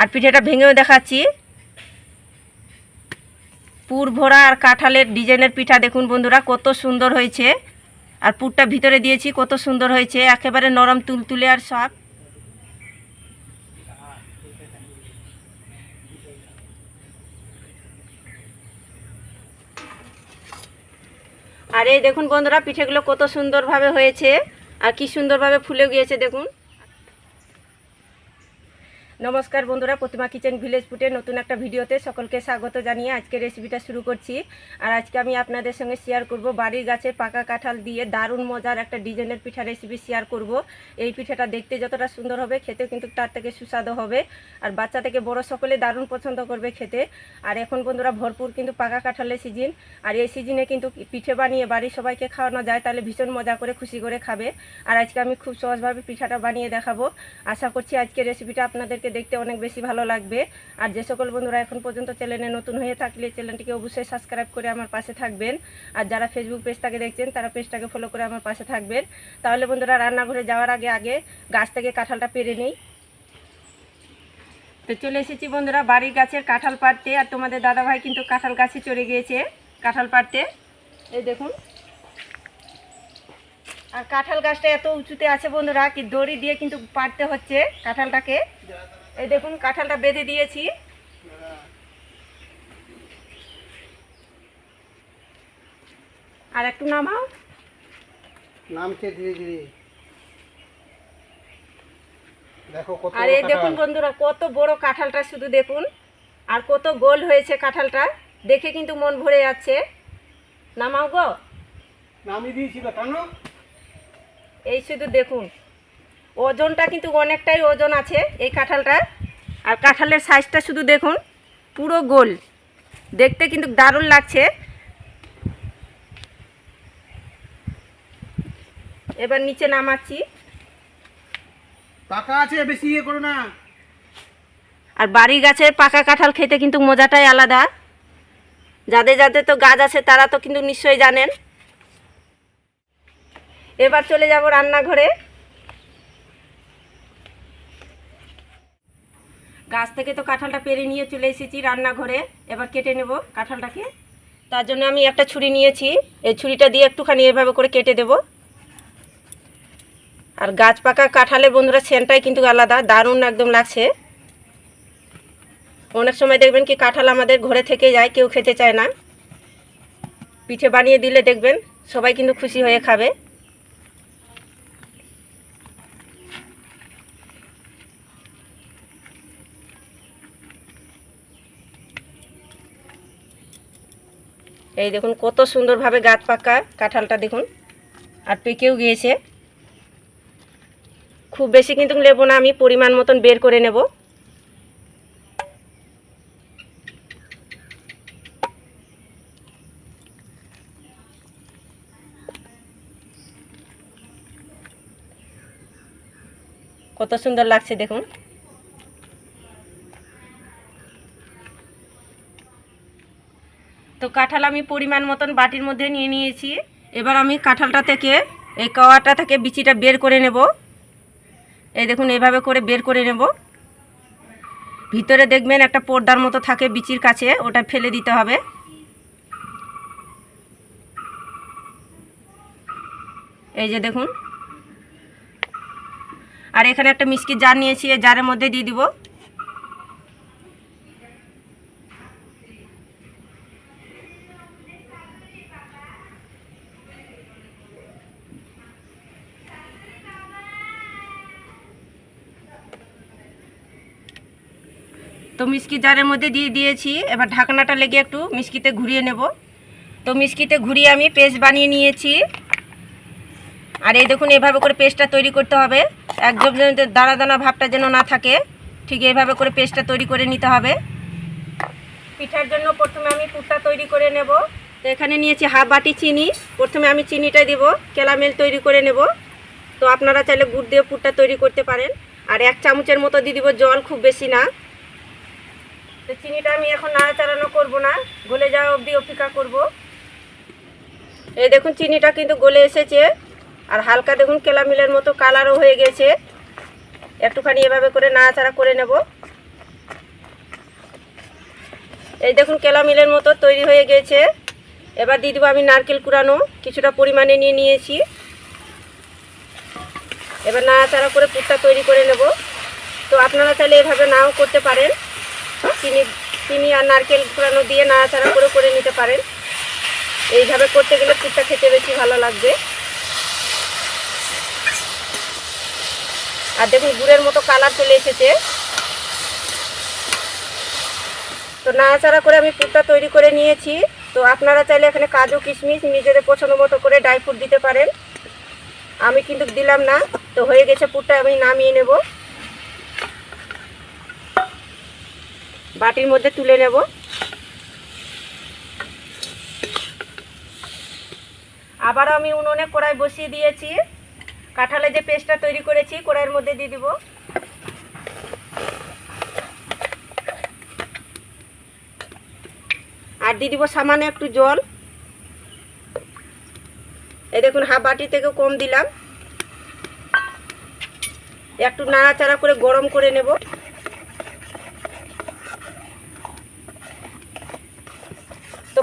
আর পিঠেটা ভেঙেও দেখাচ্ছি। পুর ভরা আর কাঁঠালের ডিজাইনের পিঠা দেখুন বন্ধুরা, কত সুন্দর হয়েছে। আর পুরটা ভিতরে দিয়েছি, কত সুন্দর হয়েছে, একেবারে নরম তুলতুলে আর সব আর এই দেখুন বন্ধুরা, পিঠেগুলো কত সুন্দরভাবে হয়েছে, আর কি সুন্দরভাবে ফুলে গিয়েছে দেখুন। নমস্কার বন্ধুরা, প্রতিমা কিচেন ভিলেজ ফুটে নতুন একটা ভিডিওতে সকলকে স্বাগত জানিয়ে আজকে রেসিপিটা শুরু করছি। আর আজকে আমি আপনাদের সঙ্গে শেয়ার করব বাড়ির গাছের পাকা কাঁঠাল দিয়ে দারুণ মজার একটা ডিজাইনের পিঠা রেসিপি শেয়ার করব। এই পিঠাটা দেখতে যতটা সুন্দর হবে খেতে কিন্তু তার থেকে সুস্বাদু হবে। আর বাচ্চা থেকে বড় সকলে দারুণ পছন্দ করবে খেতে। আর এখন বন্ধুরা, ভরপুর কিন্তু পাকা কাঁঠালের সিজন আর এই সিজনে কিন্তু পিঠে বানিয়ে বাড়ির সবাইকে খাওয়ানো যায়, তাহলে ভীষণ মজা করে খুশি করে খাবে। আর আজকে আমি খুব সহজভাবে পিঠাটা বানিয়ে দেখাবো। আশা করছি আজকে রেসিপিটা আপনাদেরকে দেখতে অনেক বেশি ভালো লাগবে। আর যে সকল বন্ধুরা এখন পর্যন্ত চ্যানেলে নতুন হয়ে থাকলে চ্যানেলটিকে অবশ্যই সাবস্ক্রাইব করে আমার পাশে থাকবেন। আর যারা ফেসবুক পেজটাকে দেখছেন, তারা পেজটাকে ফলো করে আমার পাশে থাকবেন। তাহলে বন্ধুরা, রান্নাঘরে যাওয়ার আগে আগে গাছ থেকে কাঁঠালটা পেরে নেই। তো চলে এসেছি বন্ধুরা বাড়ির গাছের কাঁঠাল পাড়তে। আর তোমাদের দাদাভাই কিন্তু কাঁঠাল গাছে চড়ে গিয়েছে, কাঁঠাল পাড়তে। এই দেখুন। আর কাঁঠাল গাছটা এত উঁচুতে আছে বন্ধুরা, কি দড়ি দিয়ে কিন্তু পাড়তে হচ্ছে কাঁঠালটাকে। এই দেখুন কাঁঠালটা বেঁধে দিয়েছি। আর একটু নামাও। নামছে ধীরে ধীরে। আর এই দেখুন বন্ধুরা কত বড় কাঁঠালটা শুধু দেখুন আর কত গোল হয়েছে কাঁঠালটা। দেখে কিন্তু মন ভরে যাচ্ছে। নামাও গো। নামিয়ে দিয়েছিল কেন? এই শুধু দেখুন। ওজনটা কিন্তু অনেকটাই ওজন আছে এই কাঁঠালটা। আর কাঁঠালের সাইজটা শুধু দেখুন পুরো গোল। দেখতে কিন্তু দারুণ লাগছে। এবার নিচে নামাচ্ছি। পাকা আছে বেশি ইয়ে করো না। আর বাড়ির গাছের পাকা কাঁঠাল খেতে কিন্তু মজাটাই আলাদা। যাদের যাদের তো গাছ আছে তারা তো কিন্তু নিশ্চয়ই জানেন। এবার চলে যাব রান্নাঘরে। গাছ থেকে তো কাঁঠালটা পেরে নিয়ে চলে এসেছি রান্নাঘরে। এবার কেটে নেব কাঁঠালটাকে। তার জন্য আমি একটা ছুরি নিয়েছি। এই ছুরিটা দিয়ে একটুখানি এভাবে করে কেটে দেব। আর গাছ পাকা কাঁঠালের বন্ধুরা সেন্টটাই কিন্তু আলাদা, দারুণ একদম লাগছে। অনেক সময় দেখবেন কি কাঁঠাল আমাদের ঘরে থেকে যায়, কেউ খেতে চায় না। পিঠে বানিয়ে দিলে দেখবেন সবাই কিন্তু খুশি হয়ে খাবে। এই দেখুন, কত সুন্দরভাবে গাছ পাকা কাঁঠালটা দেখুন। আর পেকেও গিয়েছে। খুব বেশি কিন্তু নেব না, আমি পরিমাণ মতন বের করে নেব। কত সুন্দর লাগছে দেখুন। তো কাঁঠাল আমি পরিমাণ মতন বাটির মধ্যে নিয়ে নিয়েছি। এবার আমি কাঁঠালটা থেকে, এই কাওয়াটা থেকে বিচিটা বের করে নেব। এই দেখুন এইভাবে করে বের করে নেব। ভিতরে দেখবেন একটা পর্দার মতো থাকে বিচির কাছে, ওটা ফেলে দিতে হবে। এই যে দেখুন। আর এখানে একটা মিষ্টির জার নিয়েছি, এই জারের মধ্যে দিয়ে দিব। তো মিষ্টি জারের মধ্যে দিয়ে দিয়েছি। এবার ঢাকনাটা লেগে একটু মিষ্টিতে ঘুরিয়ে নেব। তো মিষ্টিতে ঘুরিয়ে আমি পেস্ট বানিয়ে নিয়েছি। আর এই দেখুন, এভাবে করে পেস্টটা তৈরি করতে হবে। একদম দানা দানা ভাবটা যেন না থাকে, ঠিক এইভাবে করে পেস্টটা তৈরি করে নিতে হবে। পিঠার জন্য প্রথমে আমি পুরটা তৈরি করে নেব। তো এখানে নিয়েছি হাফ বাটি চিনি। প্রথমে আমি চিনিটা দিব ক্যালামেল তৈরি করে নেব। তো আপনারা চাইলে গুড় দিয়ে পুরটা তৈরি করতে পারেন। আর এক চামচের মতো দিয়ে দিব জল, খুব বেশি না। তো চিনিটা আমি এখন নাড়াচাড়ানো করব না। গলে যাওয়া অবধি অপেক্ষা করব। এই দেখুন, চিনিটা কিন্তু গলে এসেছে। আর হালকা দেখুন, কেলামিলের মতো কালারও হয়ে গেছে। একটুখানি এভাবে করে নাড়াচাড়া করে নেব। এই দেখুন, কেলামিলের মতো তৈরি হয়ে গেছে। এবার দিয়ে দেবো আমি নারকেল কুড়ানো। কিছুটা পরিমাণে নিয়ে নিয়েছি। এবার নাড়াচাড়া করে পুরটা তৈরি করে নেব। তো আপনারা চাইলে এভাবে নাও করতে পারেন। চিনি চিনি আর নারকেল কুড়ানো দিয়ে নাড়াচাড়া করে করে নিতে পারেন। এইভাবে করতে গেলে পুরটা খেতে বেশি ভালো লাগবে। আর দেখুন, গুড়ের মতো কালার চলে এসেছে। তো নাড়াচাড়া করে আমি পুরটা তৈরি করে নিয়েছি। তো আপনারা চাইলে এখানে কাজু, কিশমিশ নিজেদের পছন্দ মতো করে ড্রাই ফ্রুট দিতে পারেন। আমি কিন্তু দিলাম না। তো হয়ে গেছে পুরটা, আমি নামিয়ে নেব। বাটির মধ্যে তুলে নেব। আবার আমি উনুনে কড়াই বসিয়ে দিয়েছি। কাঁঠালে যে পেস্টটা তৈরি করেছি, কড়াইয়ের মধ্যে দিয়ে দিব। আর দিয়ে দিব সামান্য একটু জল। এই দেখুন, হাফ বাটি থেকে কম দিলাম। একটু নাড়াচাড়া করে গরম করে নেব।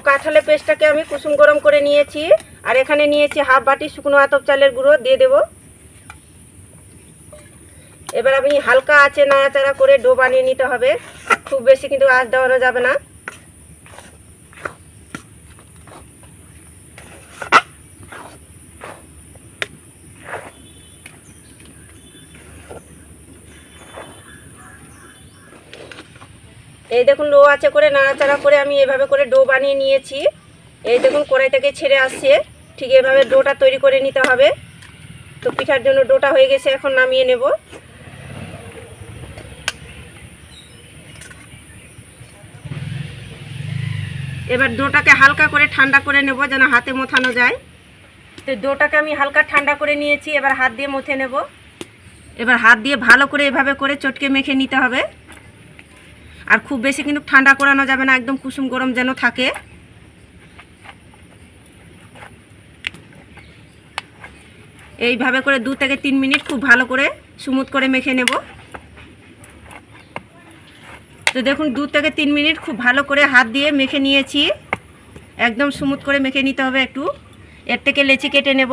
কাঁঠালের পেস্টটাকে আমি কুসুম গরম করে নিয়েছি। আর এখানে নিয়েছি হাফ বাটি শুকনো আতপ চালের গুঁড়ো, দিয়ে দেব। এবার আমি হালকা আছে নাড়াচাড়া করে ডো বানিয়ে নিতে হবে। খুব বেশি কিন্তু আজ দেওয়ানো যাবে না। এই দেখুন লো আছে করে, নাড়াচাড়া করে আমি এভাবে করে ডো বানিয়ে নিয়েছি। এই দেখুন কড়াই থেকে ছেড়ে আসছে। ঠিক এভাবে ডোটা তৈরি করে নিতে হবে। তো পিঠার জন্য ডোটা হয়ে গেছে, এখন নামিয়ে নেব। এবার ডোটাকে হালকা করে ঠান্ডা করে নেব যেন হাতে মোথানো যায়। তো ডোটাকে আমি হালকা ঠান্ডা করে নিয়েছি, এবার হাত দিয়ে মুথে নেব। এবার হাত দিয়ে ভালো করে এভাবে করে চটকে মেখে নিতে হবে। আর খুব বেশি কিন্তু ঠান্ডা করানো যাবে না, একদম কুসুম গরম যেন থাকে। এইভাবে করে দু থেকে তিন মিনিট খুব ভালো করে স্মুথ করে মেখে নেব। তো দেখুন, দু থেকে তিন মিনিট খুব ভালো করে হাত দিয়ে মেখে নিয়েছি। একদম স্মুথ করে মেখে নিতে হবে একটু। এর থেকে লেচি কেটে নেব।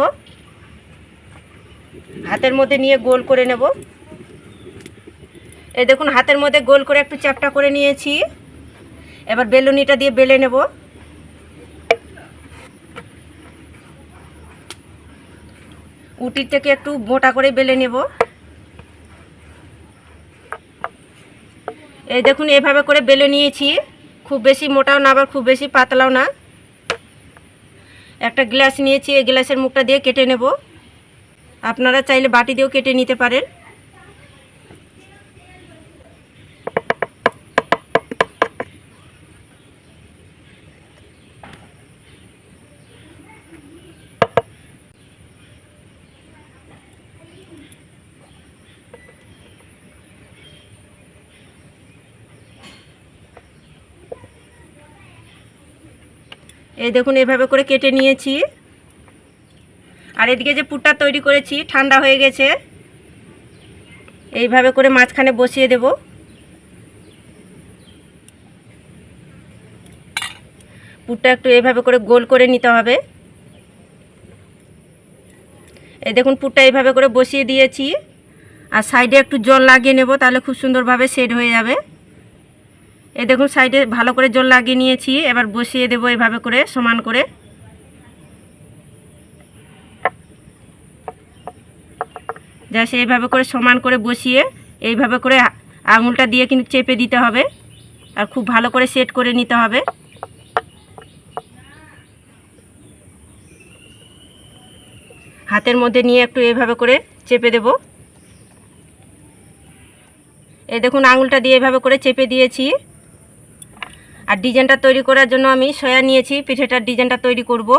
হাতের মধ্যে নিয়ে গোল করে নেব। এই দেখুন, হাতের মধ্যে গোল করে একটু চ্যাপটা করে নিয়েছি। এবার বেলুনিটা দিয়ে বেলে নেব। উটির থেকে একটু মোটা করে বেলে নেব। এই দেখুন, এভাবে করে বেলে নিয়েছি। খুব বেশি মোটাও না, আবার খুব বেশি পাতলাও না। একটা গ্লাস নিয়েছি, এই গ্লাসের মুখটা দিয়ে কেটে নেব। আপনারা চাইলে বাটি দিয়েও কেটে নিতে পারেন। এই দেখুন, এভাবে করে কেটে নিয়েছি। আর এদিকে যে পুটটা তৈরি করেছি, ঠান্ডা হয়ে গেছে। এইভাবে করে মাঝখানে বসিয়ে দেব। পুটটা একটু এইভাবে করে গোল করে নিতে হবে। এই দেখুন পুটটা এইভাবে করে বসিয়ে দিয়েছি। আর সাইডে একটু জল লাগিয়ে নেব, তাহলে খুব সুন্দরভাবে সেট হয়ে যাবে। এই দেখুন, সাইডে ভালো করে জল লাগিয়ে নিয়েছি। এবার বসিয়ে দেবো এইভাবে করে, সমান করে। যা এইভাবে করে সমান করে বসিয়ে, এইভাবে করে আঙুলটা দিয়ে কিন্তু চেপে দিতে হবে। আর খুব ভালো করে সেট করে নিতে হবে। হাতের মধ্যে নিয়ে একটু এইভাবে করে চেপে দেব। এই দেখুন, আঙুলটা দিয়ে এভাবে করে চেপে দিয়েছি। আর ডিজাইনটা তৈরি করার জন্য আমি সয়া নিয়েছি, পিঠেটার ডিজাইনটা তৈরি করব।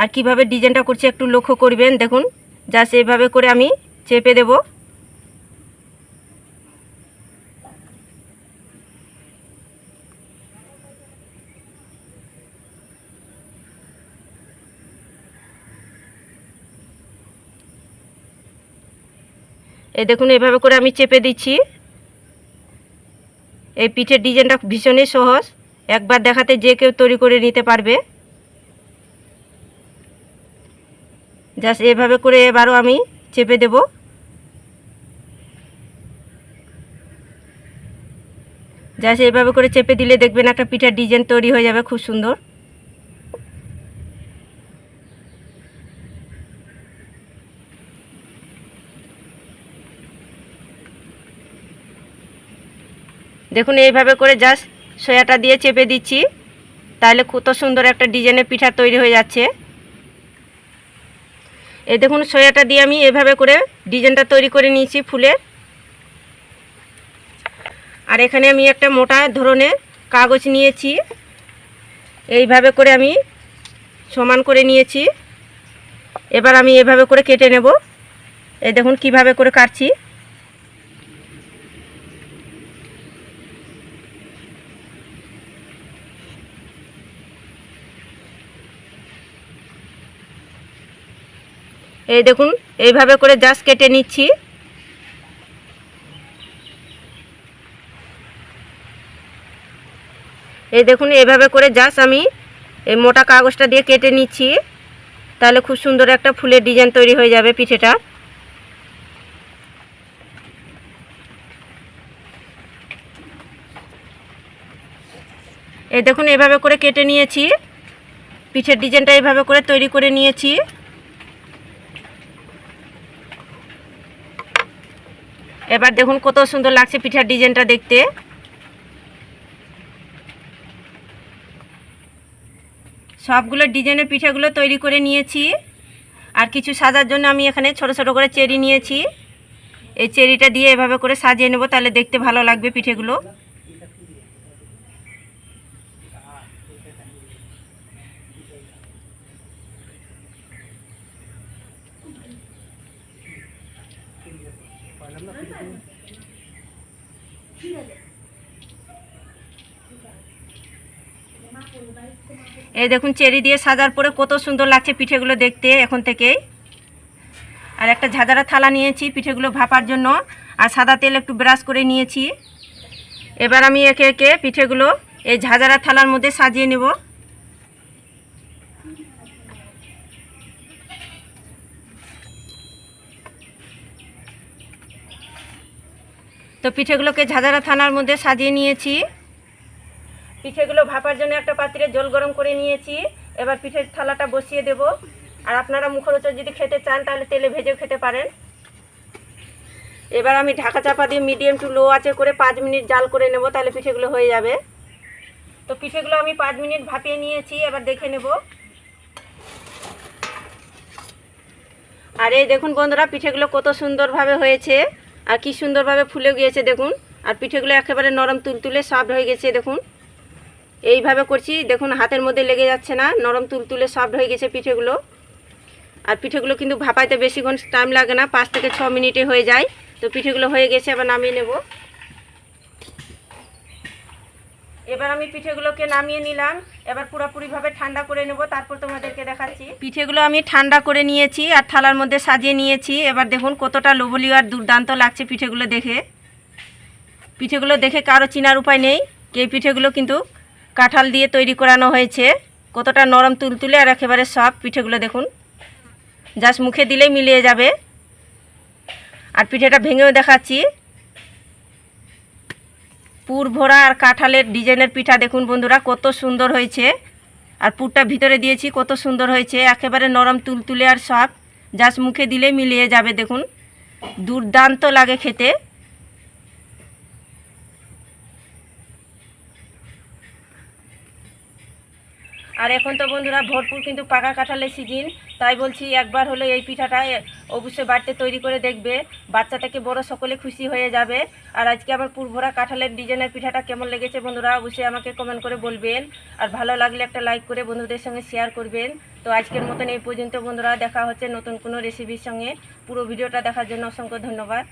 আর কীভাবে ডিজাইনটা করছি একটু লক্ষ্য করবেন, দেখুন, জাস্ট এইভাবে করে আমি চেপে দেব। এ দেখুন, এভাবে করে আমি চেপে দিচ্ছি। এই পিঠের ডিজাইনটা ভীষণই সহজ। একবার দেখাতে যে কেউ তৈরি করে নিতে পারবে। জাস্ট এভাবে করে এবারও আমি চেপে দেব। জাস্ট এভাবে করে চেপে দিলে দেখবেন একটা পিঠার ডিজাইন তৈরি হয়ে যাবে খুব সুন্দর। দেখুন, এইভাবে করে জাস্ট সয়াটা দিয়ে চেপে দিচ্ছি। তাহলে কত সুন্দর একটা ডিজাইনের পিঠা তৈরি হয়ে যাচ্ছে। এই দেখুন, সয়াটা দিয়ে আমি এভাবে করে ডিজাইনটা তৈরি করে নিয়েছি ফুলের আর এখানে আমি একটা মোটা ধরনের কাগজ নিয়েছি। এইভাবে করে আমি সমান করে নিয়েছি। এবার আমি এভাবে করে কেটে নেব। এই দেখুন, কীভাবে করে কাটছি। এই দেখুন, এইভাবে করে জাস্ট কেটে নিচ্ছি। এই দেখুন, এইভাবে করে জাস্ট আমি এই মোটা কাগজটা দিয়ে কেটে নিচ্ছি। তাহলে খুব সুন্দর একটা ফুলের ডিজাইন তৈরি হয়ে যাবে পিঠেটা। এই দেখুন এভাবে করে কেটে নিয়েছি। পিঠের ডিজাইনটা এইভাবে করে তৈরি করে নিয়েছি। এবার দেখুন কত সুন্দর লাগছে পিঠার ডিজাইনটা দেখতে। সবগুলো ডিজাইনের পিঠাগুলো তৈরি করে নিয়েছি। আর কিছু সাজার জন্য আমি এখানে ছোট ছোট করে চেরি নিয়েছি। এই চেরিটা দিয়ে এভাবে করে সাজিয়ে নেব, তাহলে দেখতে ভালো লাগবে পিঠেগুলো। এই দেখুন, চেরি দিয়ে সাজার পরে কত সুন্দর লাগছে পিঠেগুলো দেখতে এখন থেকেই। আর একটা ঝাঁঝারা থালা নিয়েছি পিঠেগুলো ভাপার জন্য, আর সাদা তেল একটু ব্রাশ করে নিয়েছি। এবার আমি একে একে পিঠেগুলো এই ঝাঁঝারা থালার মধ্যে সাজিয়ে নেব। তো পিঠেগুলোকে ঝাঁঝারা থানার মধ্যে সাজিয়ে নিয়েছি। পিঠেগুলো ভাপার জন্য একটা পাত্রে জল গরম করে নিয়েছি। এবার পিঠের থালাটা বসিয়ে দেব। আর আপনারা মুখরোচক যদি খেতে চান, তাহলে তেলে ভেজেও খেতে পারেন। এবার আমি ঢাকা চাপা দিয়ে মিডিয়াম টু লো আঁচে করে পাঁচ মিনিট জাল করে নেব, তাহলে পিঠেগুলো হয়ে যাবে। তো পিঠেগুলো আমি পাঁচ মিনিট ভাপিয়ে নিয়েছি, এবার দেখে নেব। আর এই দেখুন বন্ধুরা, পিঠেগুলো কত সুন্দরভাবে হয়েছে। আর কি সুন্দরভাবে ফুলে গিয়েছে, দেখুন। আর পিঠেগুলো একেবারে নরম তুলতুলে সফট হয়ে গেছে, দেখুন। এইভাবে করছি। দেখুন, হাতের মধ্যে লেগে যাচ্ছে না, নরম তুলতুলে সফট হয়ে গেছে পিঠেগুলো। আর পিঠেগুলো কিন্তু ভাপাইতে বেশিক্ষণ টাইম লাগে না, পাঁচ থেকে ছ মিনিটে হয়ে যায়। তো পিঠেগুলো হয়ে গেছে, এবার নামিয়ে নেব। এবার আমি পিঠেগুলোকে নামিয়ে নিলাম। এবার পুরোপুরিভাবে ঠান্ডা করে নেব, তারপর তোমাদেরকে দেখাচ্ছি। পিঠেগুলো আমি ঠান্ডা করে নিয়েছি আর থালার মধ্যে সাজিয়ে নিয়েছি। এবার দেখুন, কতটা লোভলীয় আর দুর্দান্ত লাগছে পিঠেগুলো দেখে। পিঠেগুলো দেখে কারও চিনার উপায় নেই এই পিঠেগুলো কিন্তু কাঁঠাল দিয়ে তৈরি করানো হয়েছে। কতটা নরম তুলতুলে আর একেবারে সব পিঠেগুলো দেখুন। জাস্ট মুখে দিলেই মিলিয়ে যাবে। আর পিঠেটা ভেঙেও দেখাচ্ছি। পুর ভরা আর কাঁঠালের ডিজাইনের পিঠা দেখুন বন্ধুরা, কত সুন্দর হয়েছে। আর পুরটা ভিতরে দিয়েছি, কত সুন্দর হয়েছে। একেবারে নরম তুলতুলে আর সব জাস্ট মুখে দিলে মিলিয়ে যাবে দেখুন। দুর্দান্ত লাগে খেতে। আর এখন তো বন্ধুরা ভরপুর কিন্তু পাকা কাঁঠালের সিজন, তাই বলছি একবার হলে এই পিঠাটা অবশ্যই বাড়িতে তৈরি করে দেখবে, বাচ্চা থেকে বড় সকলে খুশি হয়ে যাবে। আর আজকে আমার পুরভরা কাঁঠালের ডিজাইনের পিঠাটা কেমন লেগেছে বন্ধুরা অবশ্যই আমাকে কমেন্ট করে বলবেন। আর ভালো লাগলে একটা লাইক করে বন্ধুদের সঙ্গে শেয়ার করবেন। তো আজকের মতন এই পর্যন্ত বন্ধুরা, দেখা হচ্ছে নতুন কোনো রেসিপির সঙ্গে। পুরো ভিডিওটা দেখার জন্য অসংখ্য ধন্যবাদ।